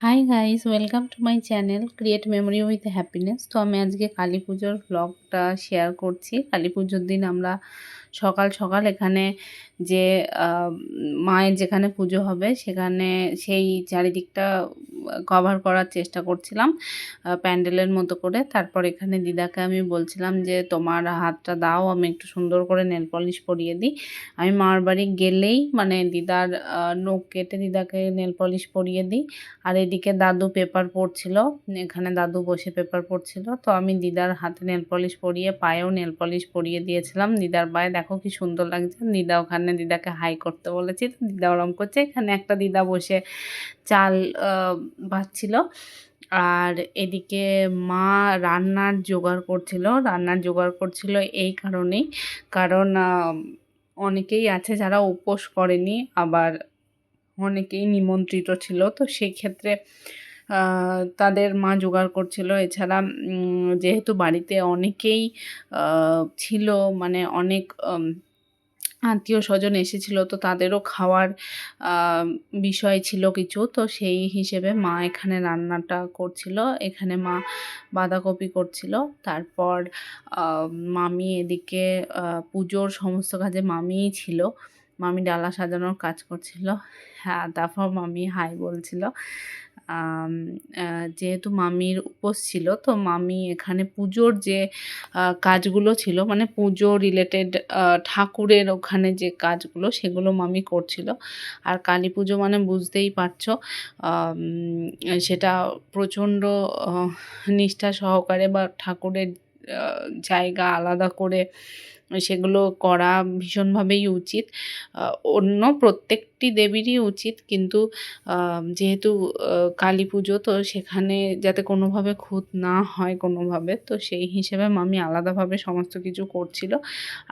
Hi guys welcome to my channel create memory with happiness তো আমি আজকে কালী পুজোর ব্লগটা শেয়ার করছি। কালী পুজোর দিন আমরা সকাল সকাল এখানে যে মায়ের যেখানে পুজো হবে সেখানে সেই চারিদিকটা কভার করার চেষ্টা করছিলাম প্যান্ডেলের মতো করে। তারপর এখানে দিদাকে আমি বলছিলাম যে, তোমার হাতটা দাও, আমি একটু সুন্দর করে নেল পলিশ পরিয়ে দিই। আমি মার বাড়ি গেলেই মানে দিদার নখ কেটে দিদাকে নেল পলিশ পরিয়ে দিই। আর এদিকে দাদু পেপার পড়ছিল, এখানে দাদু বসে পেপার পড়ছিল। তো আমি দিদার হাতে নেল পলিশ পরিয়ে, পায়েও নেল পলিশ পরিয়ে দিয়েছিলাম। দিদার পায়ে দেখো কি সুন্দর লাগছে। দিদা ওখানে দিদাকে হাই করতে বলেছি। তো দিদা ওরম করছে। এখানে একটা দিদা বসে চাল বাচ্ছিল আর এদিকে মা রান্নার জোগাড় করছিল। রান্নার জোগাড় করছিল এই কারণেই। কারণ অনেকেই আছে যারা উপোস করেনি। আবার অনেকেই নিমন্ত্রিত ছিল। তো সেই ক্ষেত্রে তাদের মা জোগাড় করছিল। এছাড়া যেহেতু বাড়িতে অনেকেই ছিল মানে অনেক আত্মীয় স্বজন এসেছিল, তো তাদেরও খাওয়ার বিষয় ছিল কিছু। তো সেই হিসেবে মা এখানে রান্নাটা করছিল। এখানে মা বাঁধাকপি করছিল। তারপর মামি এদিকে পুজোর সমস্ত কাজে মামিই ছিল। মামি ডালা সাজানোর কাজ করছিল। হ্যাঁ তারপর মামি হাই বলছিল। যেহেতু মামির উপোস ছিল, তো মামি এখানে পুজোর যে কাজগুলো ছিল মানে পুজো রিলেটেড ঠাকুরের ওখানে যে কাজগুলো, সেগুলো মামি করছিল। আর কালী পুজো মানে বুঝতেই পারছ সেটা প্রচণ্ড নিষ্ঠা সহকারে বা ঠাকুরের জায়গা আলাদা করে সেগুলো করা ভীষণভাবেই উচিত। অন্য প্রত্যেকটি দেবীরই উচিত, কিন্তু যেহেতু কালী পুজো, তো সেখানে যাতে কোনোভাবে খুঁত না হয় কোনোভাবে, তো সেই হিসেবে মামি আলাদাভাবে সমস্ত কিছু করছিল।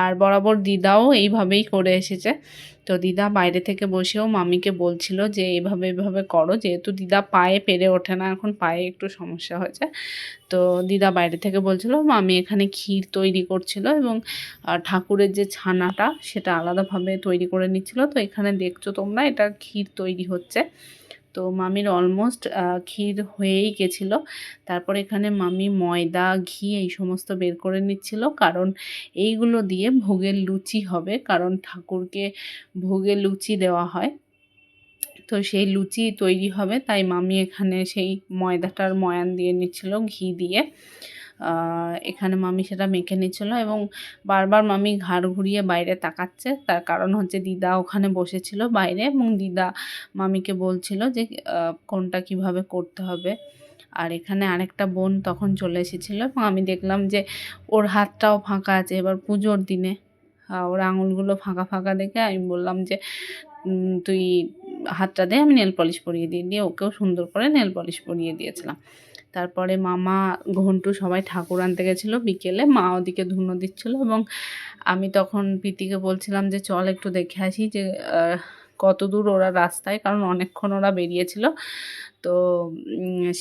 আর বরাবর দিদাও এইভাবেই করে এসেছে। তো দিদা বাইরে থেকে বসেও মামিকে বলছিল যে এইভাবে এইভাবে করো। যেহেতু দিদা পায়ে পেরে ওঠে না, এখন পায়ে একটু সমস্যা হয়েছে। তো দিদা বাইরে থেকে বলছিল, মামি এখানে ক্ষীর তৈরি করছিল এবং ঠাকুরের যে ছানাটা, সেটা আলাদাভাবে তৈরি করে নিচ্ছিল। তো এখানে দেখছ তোমরা এটা ক্ষীর তৈরি হচ্ছে। তো মামির অলমোস্ট ক্ষীর হয়েই গেছিল। তারপর এখানে মামি ময়দা, ঘি এই সমস্ত বের করে নিচ্ছিল। কারণ এইগুলো দিয়ে ভোগের লুচি হবে, কারণ ঠাকুরকে ভোগে লুচি দেওয়া হয়। তো সেই লুচি তৈরি হবে, তাই মামি এখানে সেই ময়দাটার ময়ান দিয়ে নিচ্ছিল ঘি দিয়ে। এখানে মামি সেটা মেখে নিচ্ছিল এবং বারবার মামি ঘাড় ঘুরিয়ে বাইরে তাকাচ্ছে। তার কারণ হচ্ছে দিদা ওখানে বসেছিল বাইরে এবং দিদা মামিকে বলছিল যে কোনটা কীভাবে করতে হবে। আর এখানে আরেকটা বোন তখন চলে এসেছিল। এবং আমি দেখলাম যে ওর হাতটাও ফাঁকা আছে। এবার পুজোর দিনে ওর আঙুলগুলো ফাঁকা ফাঁকা দেখে আমি বললাম যে তুই হাতটা দে, আমি নেল পলিশ পরিয়ে দিয়ে দিয়ে ওকেও সুন্দর করে নেল পলিশ পরিয়ে দিয়েছিলাম। তারপরে মামা, ঘন্টু সবাই ঠাকুর আনতে গেছিল বিকেলে। মা ওদিকে ধুনো দিচ্ছিল এবং আমি তখন প্রীতিকে বলছিলাম যে, চল একটু দেখে আসি যে কত দূর ওরা রাস্তায়। কারণ অনেকক্ষণ ওরা বেরিয়েছিল। তো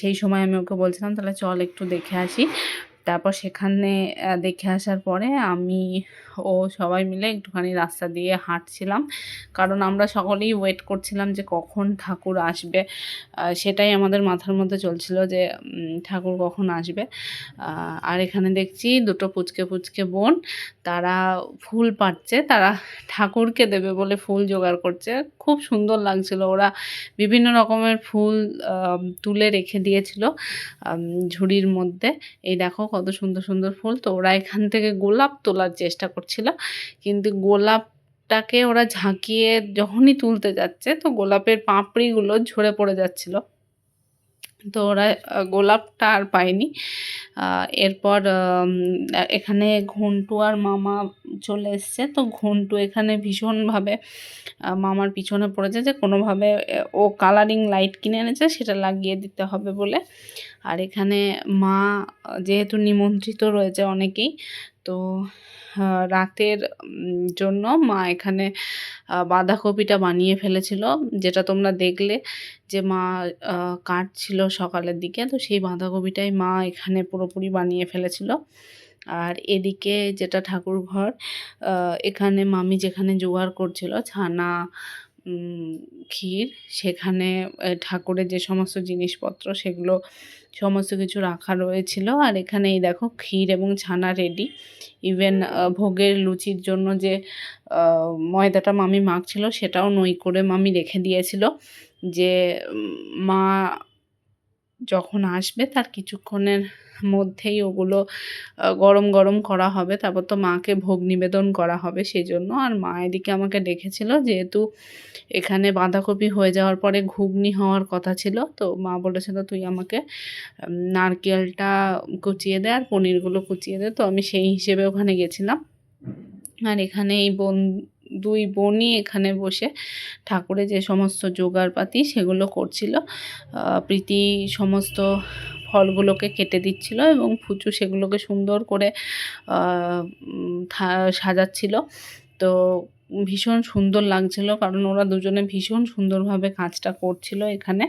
সেই সময় আমি ওকে বলছিলাম, তাহলে চল একটু দেখে আসি। তারপর সেখানে দেখে আসার পরে আমি ও সবাই মিলে একটুখানি রাস্তা দিয়ে হাঁটছিলাম। কারণ আমরা সকলেই ওয়েট করছিলাম যে কখন ঠাকুর আসবে। সেটাই আমাদের মাথার মধ্যে চলছিল যে ঠাকুর কখন আসবে। আর এখানে দেখছি দুটো পুচকে পুচকে বোন। তারা ফুল পাচ্ছে তারা ঠাকুরকে দেবে বলে ফুল জোগাড় করছে। খুব সুন্দর লাগছিল। ওরা বিভিন্ন রকমের ফুল তুলে রেখে দিয়েছিল ঝুড়ির মধ্যে। এই দেখো কত সুন্দর সুন্দর ফুল। তো ওরা এখান থেকে গোলাপ তোলার চেষ্টা করছিল। কিন্তু গোলাপটাকে ওরা ঝাঁকিয়ে যখনই তুলতে যাচ্ছে, তো গোলাপের পাঁপড়িগুলো ঝরে পড়ে যাচ্ছিল। তো ওরা, গোলাপটা আর পায়নি। এরপর এখানে ঘন্টু আর মামা চলে এসছে। তো ঘন্টু এখানে ভীষণভাবে মামার পিছনে পড়েছে যে কোনোভাবে ও কালারিং লাইট কিনে এনেছে, সেটা লাগিয়ে দিতে হবে বলে। আর এখানে মা, যেহেতু নিমন্ত্রিত রয়েছে অনেকেই তো রাতের জন্য মা এখানে বাঁধাকপিটা বানিয়ে ফেলেছিল। যেটা তোমরা দেখলে যে মা কাটছিল সকালের দিকে। তো সেই বাঁধাকপিটাই মা এখানে পুরোপুরি বানিয়ে ফেলেছিল। আর এদিকে যেটা ঠাকুর ঘর এখানে মামি যেখানে জোগাড় করছিল ছানা ক্ষীর, সেখানে ঠাকুরের যে সমস্ত জিনিসপত্র, সেগুলো সমস্ত কিছু রাখা রয়েছিল। আর এখানে এই দেখো ক্ষীর এবং ছানা রেডি ইভেন ভোগের লুচির জন্য যে ময়দাটা মামি মাখছিল, সেটাও নই করে মামি রেখে দিয়েছিল। যে মা যখন আসবে তার কিছুক্ষণের মধ্যেই ওগুলো গরম গরম করা হবে। তারপর তো মাকে ভোগ নিবেদন করা হবে সেই জন্য আর মা এদিকে আমাকে ডেকেছিল যেহেতু এখানে বাঁধাকপি হয়ে যাওয়ার পরে ঘুগনি হওয়ার কথা ছিল। তো মা বলেছিল, তুই আমাকে নারকেলটা কুচিয়ে দে আর পনিরগুলো কুচিয়ে দে। তো আমি সেই হিসেবে ওখানে গেছিলাম। আর এখানে এই বোন দুই বোনই এখানে বসে ঠাকুরে যে সমস্ত জোগাড়পাতি সেগুলো করছিল। প্রীতি সমস্ত ফলগুলোকে কেটে দিচ্ছিল এবং ফুচু সেগুলোকে সুন্দর করে সাজাচ্ছিল। তো ভীষণ সুন্দর লাগছিল, কারণ ওরা দুজনে ভীষণ সুন্দরভাবে কাজটা করছিল এখানে।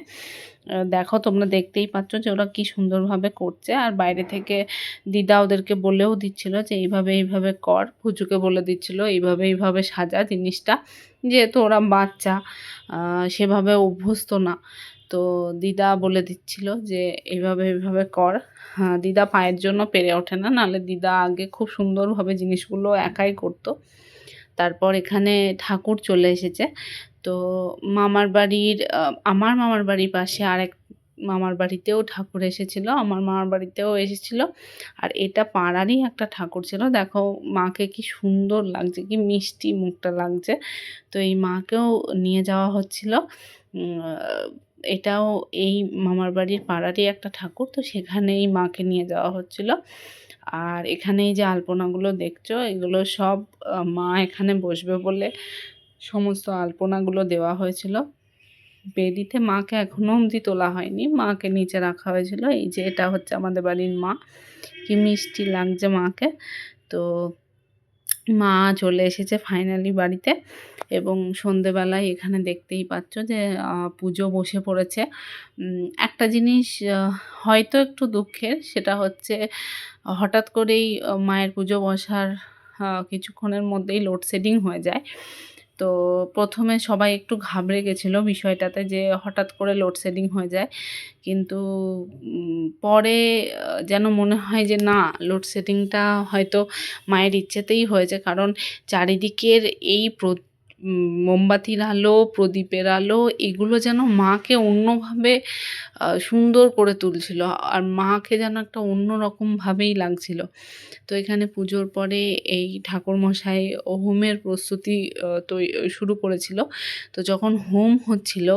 দেখো তোমরা দেখতেই পাচ্ছ যে ওরা কি সুন্দরভাবে করছে। আর বাইরে থেকে দিদা ওদেরকে বলেও দিচ্ছিল যে এইভাবে এইভাবে কর ফুচুকে বলে দিচ্ছিল এইভাবে এইভাবে সাজা জিনিসটা। যেহেতু ওরা বাচ্চা সেভাবে অভ্যস্ত না। তো দিদা বলে দিচ্ছিল যে এইভাবে এইভাবে কর। হ্যাঁ দিদা পায়ের জন্য পেরে ওঠে না, নাহলে দিদা আগে খুব সুন্দরভাবে জিনিসগুলো একাই করতো। তারপর এখানে ঠাকুর চলে এসেছে। তো মামার বাড়ির আমার মামার বাড়ির পাশে আরেক মামার বাড়িতেও ঠাকুর এসেছিল, আমার মামার বাড়িতেও এসেছিল। আর এটা পাড়ারই একটা ঠাকুর ছিল। দেখো, মাকে কি সুন্দর লাগছে, কি মিষ্টি মুখটা লাগছে। তো এই মাকেও নিয়ে যাওয়া হচ্ছিল। এটাও এই মামার বাড়ির পাড়ারই একটা ঠাকুর, তো সেখানেই মাকে নিয়ে যাওয়া হচ্ছিল। আর এখানে এই যে আলপনাগুলো দেখছ, এগুলো সব মা এখানে বসবে বলে সমস্ত আলপনাগুলো দেওয়া হয়েছিল। বেদিতে মাকে এখনও অবধি তোলা হয়নি, মাকে নিচে রাখা হয়েছিল। এই যে এটা হচ্ছে আমাদের বাড়ির মা, কি মিষ্টি লাগছে মাকে। তো মা চলে এসেছে ফাইনালি বাড়িতে এবং সন্ধেবেলায় এখানে দেখতেই পাচ্ছ যে পুজো বসে পড়েছে। একটা জিনিস হয়তো একটু দুঃখের সেটা হচ্ছে, হঠাৎ করেই মায়ের পুজো বসার কিছুক্ষণের মধ্যেই লোডশেডিং হয়ে যায়। তো প্রথমে সবাই একটু ঘাবড়ে গেছিল বিষয়টাতে যে হঠাৎ করে লোডশেডিং হয়ে যায়। কিন্তু পরে যেন মনে হয় যে না লোডশেডিংটা হয়তো মায়ের ইচ্ছেতেই হয়েছে। কারণ চারিদিকের এই মোমবাতির আলো, প্রদীপের আলো, এগুলো যেন মাকে অন্যভাবে সুন্দর করে তুলছিল। আর মাকে যেন একটা অন্যরকমভাবেই লাগছিল। তো এখানে পুজোর পরে এই ঠাকুরমশাই হোমের প্রস্তুতি তৈ, শুরু করেছিল। তো যখন হোম হচ্ছিল,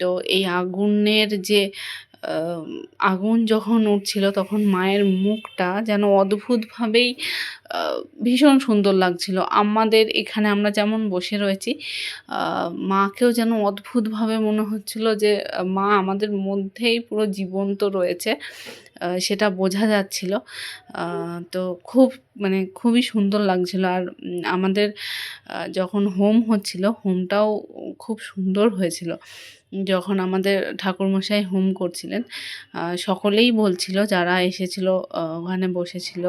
তো এই আগুনের যে আগুন যখন উঠছিল, তখন মায়ের মুখটা যেন অদ্ভুতভাবেই ভীষণ সুন্দর লাগছিল। আমাদের এখানে আমরা যেমন বসে রয়েছি মাকেও যেন অদ্ভুতভাবে মনে হচ্ছিল যে মা আমাদের মধ্যেই পুরো জীবন্ত রয়েছে সেটা বোঝা যাচ্ছিল। তো খুব মানে খুবই সুন্দর লাগছিল। আর আমাদের যখন হোম হচ্ছিল হোমটাও খুব সুন্দর হয়েছিল। যখন আমাদের ঠাকুরমশাই হোম করছিলেন সকলেই বলছিল যারা এসেছিল ওখানে বসেছিল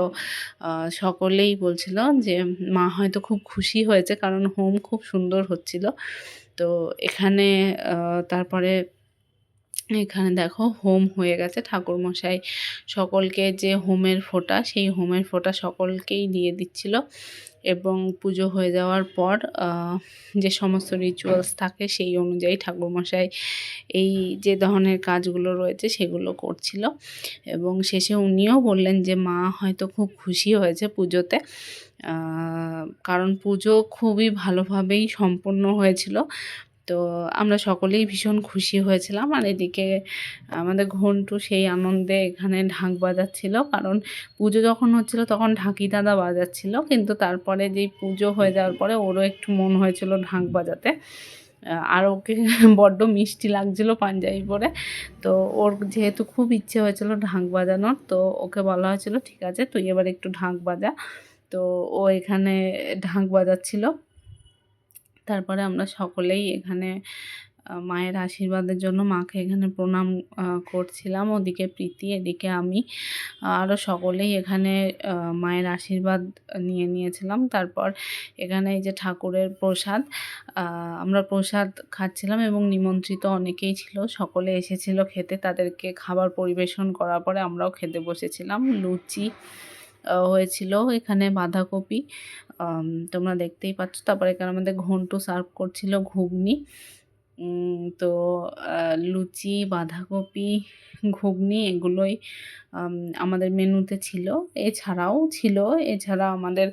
আহ, সকলেই বলছিল যে, মা হয়তো খুব খুশি হয়েছে কারণ হোম খুব সুন্দর হচ্ছিল। তো এখানে তারপরে এখানে দেখো হোম হয়ে গেছে ঠাকুর মশাই সকলকে যে হোমের ফোঁটা, সেই হোমের ফোঁটা সকলকেই দিয়ে দিচ্ছিল। এবং পুজো হয়ে যাওয়ার পর যে সমস্ত রিচুয়ালস থাকে সেই অনুযায়ী ঠাকুরমশাই এই যে ধরনের কাজগুলো রয়েছে সেগুলো করছিল। এবং শেষে উনিও বললেন যে, মা হয়তো খুব খুশি হয়েছে পুজোতে। কারণ পুজো খুবই ভালোভাবেই সম্পন্ন হয়েছিল। তো আমরা সকলেই ভীষণ খুশি হয়েছিলাম। আর এদিকে আমাদের ঘন্টু সেই আনন্দে এখানে ঢাক বাজাচ্ছিল। কারণ পুজো যখন হচ্ছিল তখন ঢাকি দাদা বাজাচ্ছিল। কিন্তু তারপরে যেই পুজো হয়ে যাওয়ার পরে ওরও একটু মন হয়েছিল ঢাক বাজাতে। আর ওকে বড্ড মিষ্টি লাগছিল পাঞ্জাবি পরে। তো ওর যেহেতু খুব ইচ্ছে হয়েছিল ঢাক বাজানোর, তো ওকে বলা হয়েছিল, ঠিক আছে, তুই এবার একটু ঢাক বাজা। তো ও এখানে ঢাক বাজাচ্ছিল। তারপরে আমরা সকলেই এখানে মায়ের আশীর্বাদের জন্য মাকে এখানে প্রণাম করছিলাম। ওদিকে প্রীতি, এদিকে আমি। আরও সকলেই এখানে মায়ের আশীর্বাদ নিয়ে নিয়েছিলাম। তারপর এখানে এই যে ঠাকুরের প্রসাদ আমরা প্রসাদ খাচ্ছিলাম এবং নিমন্ত্রিত অনেকেই ছিল। সকলে এসেছিল খেতে। তাদেরকে খাবার পরিবেশন করার পরে আমরাও খেতে বসেছিলাম। লুচি হয়েছিল এখানে বাঁধাকপি। তোমরা দেখতেই পাচ্ছ, তারপর এখানে আমাদের ঘন্টু সার্ভ করছিল, ঘুগনি। তো লুচি, বাঁধাকপি, ঘুগনি এগুলোই আমাদের মেনুতে ছিল। এছাড়াও ছিল, এছাড়া আমাদের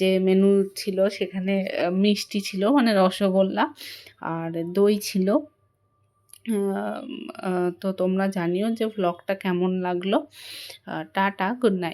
যে মেনু ছিল সেখানে মিষ্টি ছিল মানে রসগোল্লা আর দই ছিল। তো তোমরা জানিও যে ভ্লগটা কেমন লাগল। Tata good night